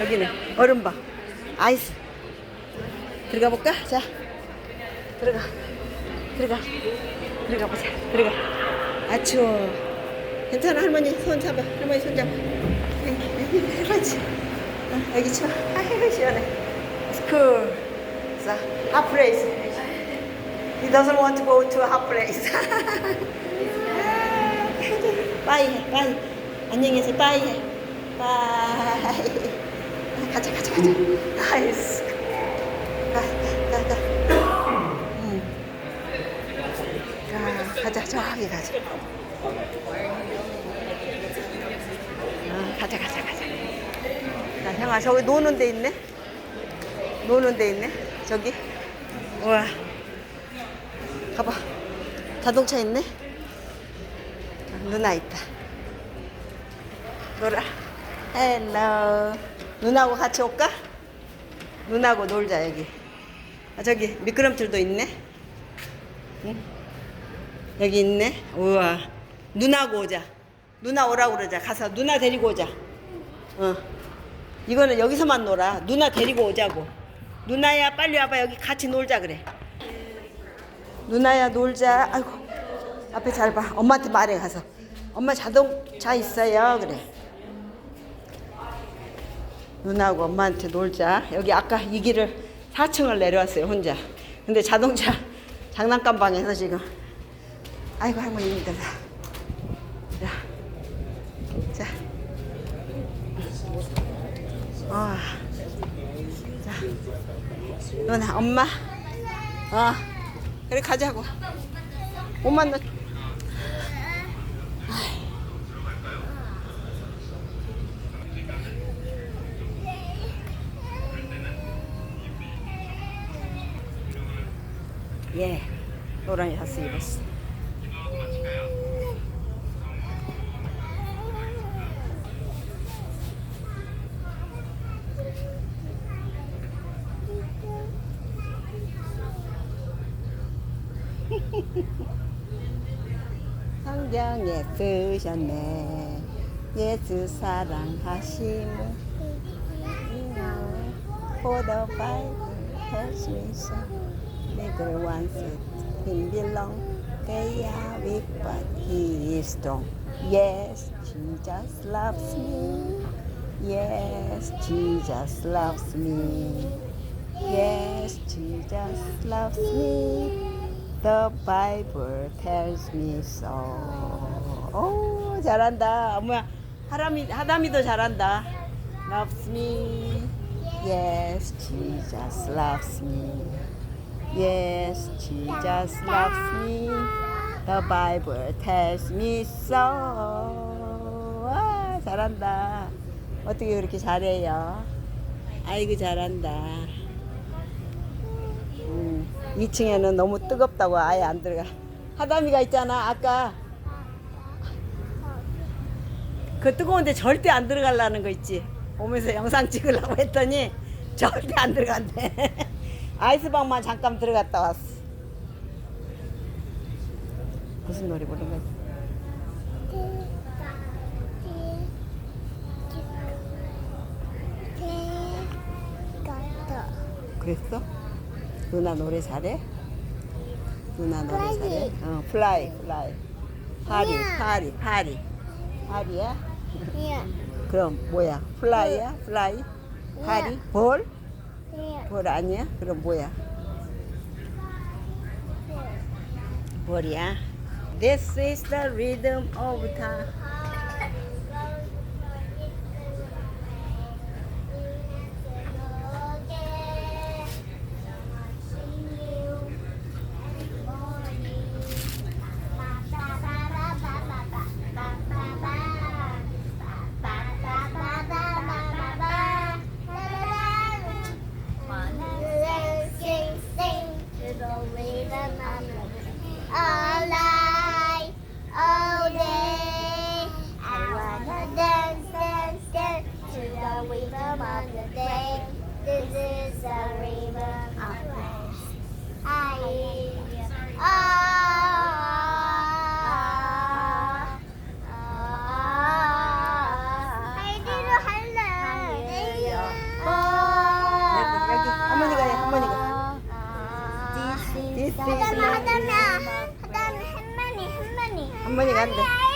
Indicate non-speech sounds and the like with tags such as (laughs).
여기는 얼음바. 아이스. 들어가 볼까? 자. 들어가. 들어가. 들어가 보자. 들어가. 아 추워 괜찮아 할머니? 손 잡아. 할머니 손 잡아. 여기 할아버지 어, 여기 추워 아이고 시원해. 스쿨. 자 place he doesn't want to go to a hot place 빠이 해 빠이 안녕히 계세요. 빠이 해 빠이 (laughs) 가자 가자 가자. 아이스 가 가 가. 응. 가 가자 저기 가자. 아, 가자 가자 가자. 자 형아 저기 노는 데 있네? 노는 데 있네? 저기? 우와. 가봐. 자동차 있네? 누나 있다. 놀아 헬로 누나하고 같이 올까? 누나하고 놀자 여기. 아, 저기 미끄럼틀도 있네. 응? 여기 있네. 우와. 누나하고 오자. 누나 오라고 그러자. 가서 누나 데리고 오자. 어. 이거는 여기서만 놀아. 누나 데리고 오자고. 누나야 빨리 와봐. 여기 같이 놀자 그래. 누나야 놀자. 아이고. 앞에 잘 봐. 엄마한테 말해 가서. 엄마 자동차 있어요 그래 누나하고 엄마한테 놀자. 여기 아까 이 길을 4층을 내려왔어요 혼자. 근데 자동차 장난감 방에서 지금. 아이고 할머니 힘들다. 자, 자. 아, 자, 누나, 엄마, 어, 그래 가자고. 옷만 넣. 예, 노란이 샀어 입었어. (laughs) 성경에 쓰셨네. 예수 사랑하심을 For the Bible tells Never once it him belong They are weak but he is strong Yes, Jesus loves me Yes, Jesus loves me Yes, Jesus loves me The Bible tells me so. 오, 잘한다. 엄마, 하람이, 하담이도 잘한다. Loves me. Yes, Jesus loves me. Yes, Jesus loves me. The Bible tells me so. 와, 잘한다. 어떻게 그렇게 잘해요? 아이고, 잘한다. 음, 2층에는 너무 뜨겁다고 아예 안 들어가. 하담이가 있잖아, 아까. 그 뜨거운데 절대 안 들어가려는 거 있지. 오면서 영상 찍으려고 했더니 절대 안 들어간대. (laughs) 아이스방만 잠깐 들어갔다 왔어. 무슨 노래 거지? 그랬어? 누나 노래 잘해? 누나 노래 플라이. 잘해? 어, 플라이, 플라이. 파리. 파리, 파리. 파리야? 예. 그럼 뭐야? 플라이야? 플라이? 파리? 볼? 예. 볼 아니야? 그럼 뭐야? 볼이야? This is the rhythm of time. come on the day. This is a river of grace. I 아, 아, 아, 아, 아. 하이디로 아, 할래. 내일이요. 여기, 여기. 할머니가 해, 할머니가. This is 하다면, 하다면, 하다면, 할머니, 할머니. 할머니가 한대.